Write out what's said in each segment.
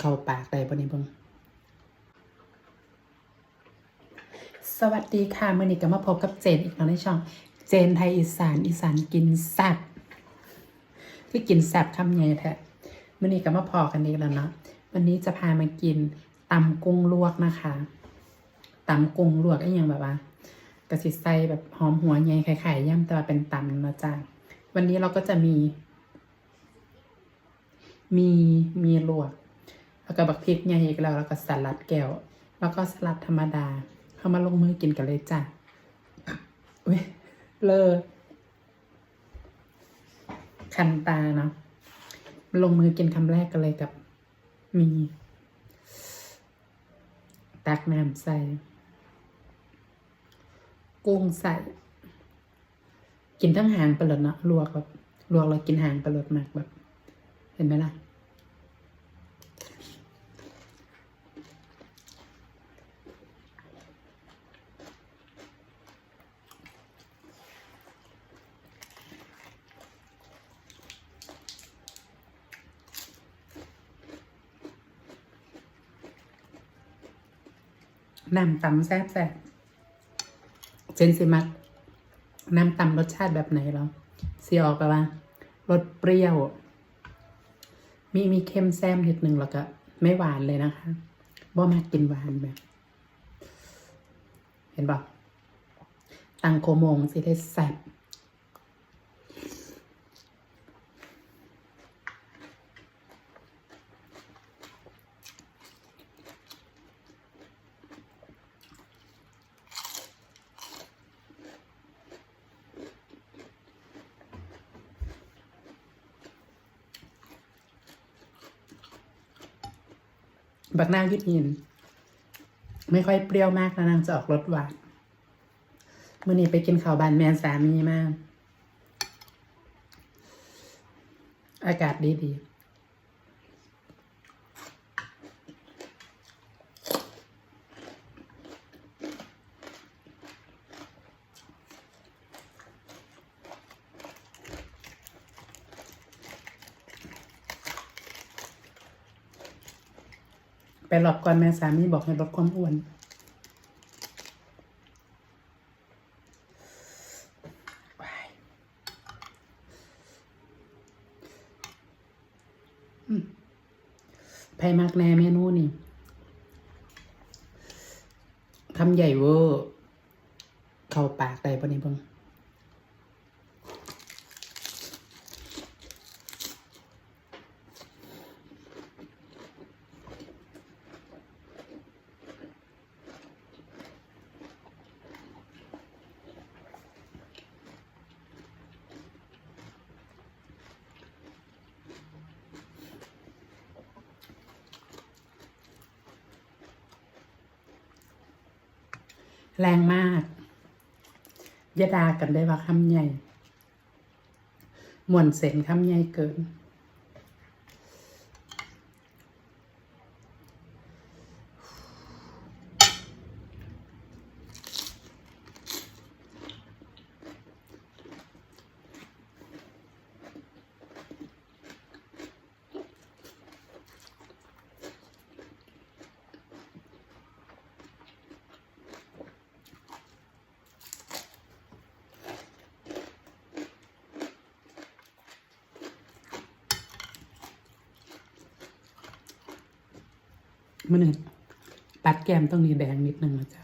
เข้าปากได้บ่นี่เบิ่งสวัสดีค่ะเมื่อนี้ก็มาพบกับเจนอีกแล้วในช่อง เจนไทยอีสานอีสานกินแซ่บคือกินแซ่บคำใหญ่แท้เมื่อนี้ก็มาพอกันอีกแล้วเนาะวันนี้จะพามากินตำกุ้งลวกนะคะตำกุ้งลวกไอ้ยังแบบว่ากระสิใส่แบบหอมหัวใหญ่ไข่ย่ำแต่ว่าเป็นตำนะจ๊ะวันนี้เราก็จะมี มีมีลวก แล้วก็บักพริกใหญ่อีกแล้วแล้วก็สลัดแก้ว แล้วก็สลัดธรรมดาเข้ามาลงมือกินกันเลยจ้ะอุ้ยเลอคันตาเนาะลงมือกินคำแรกกันเลยกับมี ตักน้ำใส่ กุ้งใส่ กินทั้งหางไปเลยเนาะลวกแบบลวกแล้วกินหางไปเลยมากแบบ เห็นไหมล่ะ น้ำตำแซ่บแซ่บเจนสิมักน้ำตำรสชาติแบบไหนเหรอเสียออกไปว่ารสเปรี้ยว มีมีเค็มแซมนิดนึงแล้วก็ ไม่หวานเลยนะคะบ่มากินหวานแบบ เห็นปะตังโคโมงสิได้แซ่บ บักนางยืดยิน ไม่ค่อยเปรี้ยวมากแล้วนางจะออกรสหวานมื่อนี้ไปกินข้าวบานแมนสามีมาก อากาศดีดี ไปหลอกก่อนแม่สามีบอกให้ลดความอ้วนไพ่มากแน่เมนูนี่คำใหญ่เวอร์ เข้าปากได้ปะนี่เบิ่ง แรงมากยะดากันได้ว่าคำใหญ่มวนเสนคำใหญ่เกิน มันงปัดแก้มต้องมีแดงนิดนึงนะจ๊ะ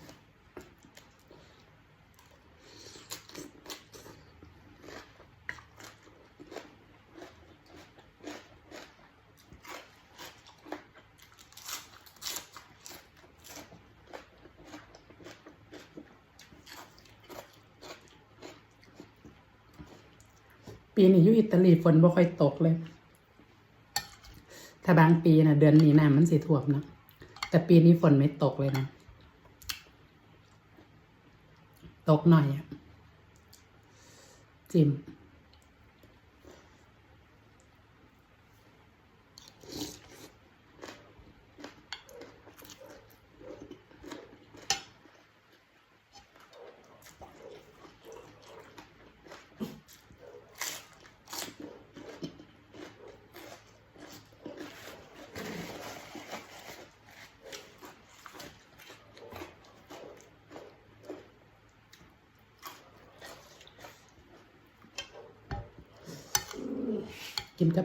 ปีนี้อยู่อิตาลีฝนบ่ค่อยตกเลย ถ้าบางปีนะเดือนนี้น้ำมันสีท่วมเนอะ แต่ปีนี้ฝนไม่ตกเลยนะ ตกหน่อยอะจิม กินกั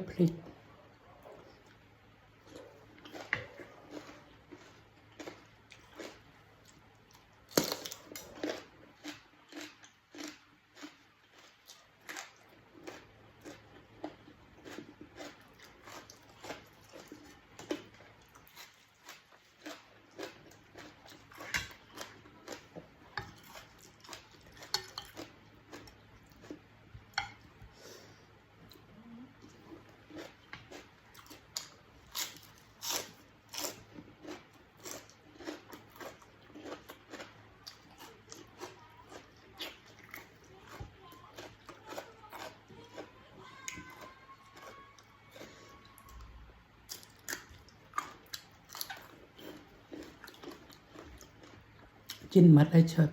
บพริก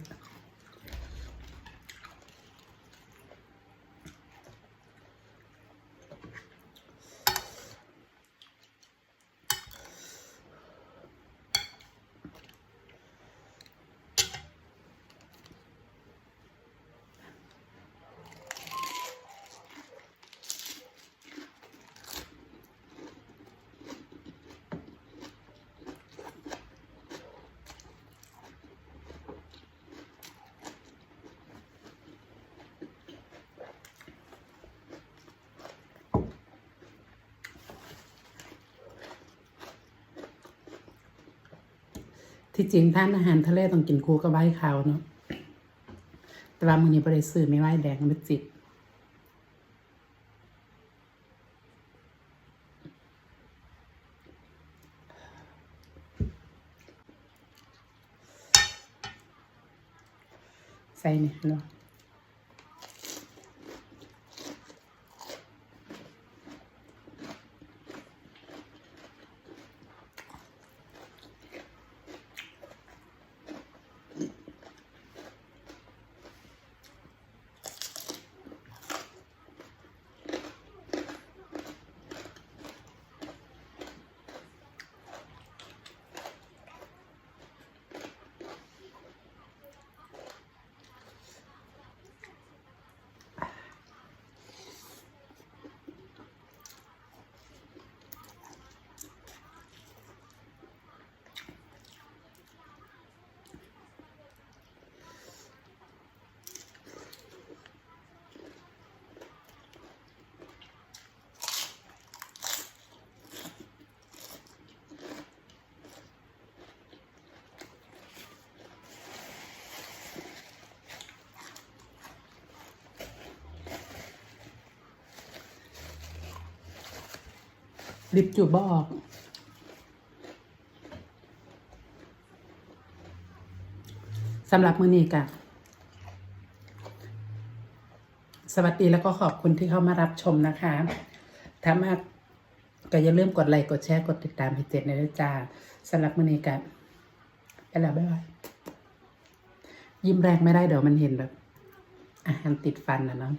ที่จริงท่านอาหารทะเลต้องกินคู่กับไว้ขาวเนาะแต่ว่ามื้อนี้บ่ได้ซื้อไม่ไว้แดงมันจิตใส่นี่เนาะ ลิปจูบบ่ออกสำหรับมือนี้กะสวัสดีแล้วก็ขอบคุณที่เข้ามารับชมนะคะ ถ้ามากก็อย่าลืมกดไลค์กดแชร์กดติดตามให้เจ็ดในด้วยจ้าสำหรับมือนี้กะไปแล้วบ๊ายบายยิ้มแรงไม่ได้เดี๋ยวมันเห็นแบบอาหารติดฟันนะเนาะ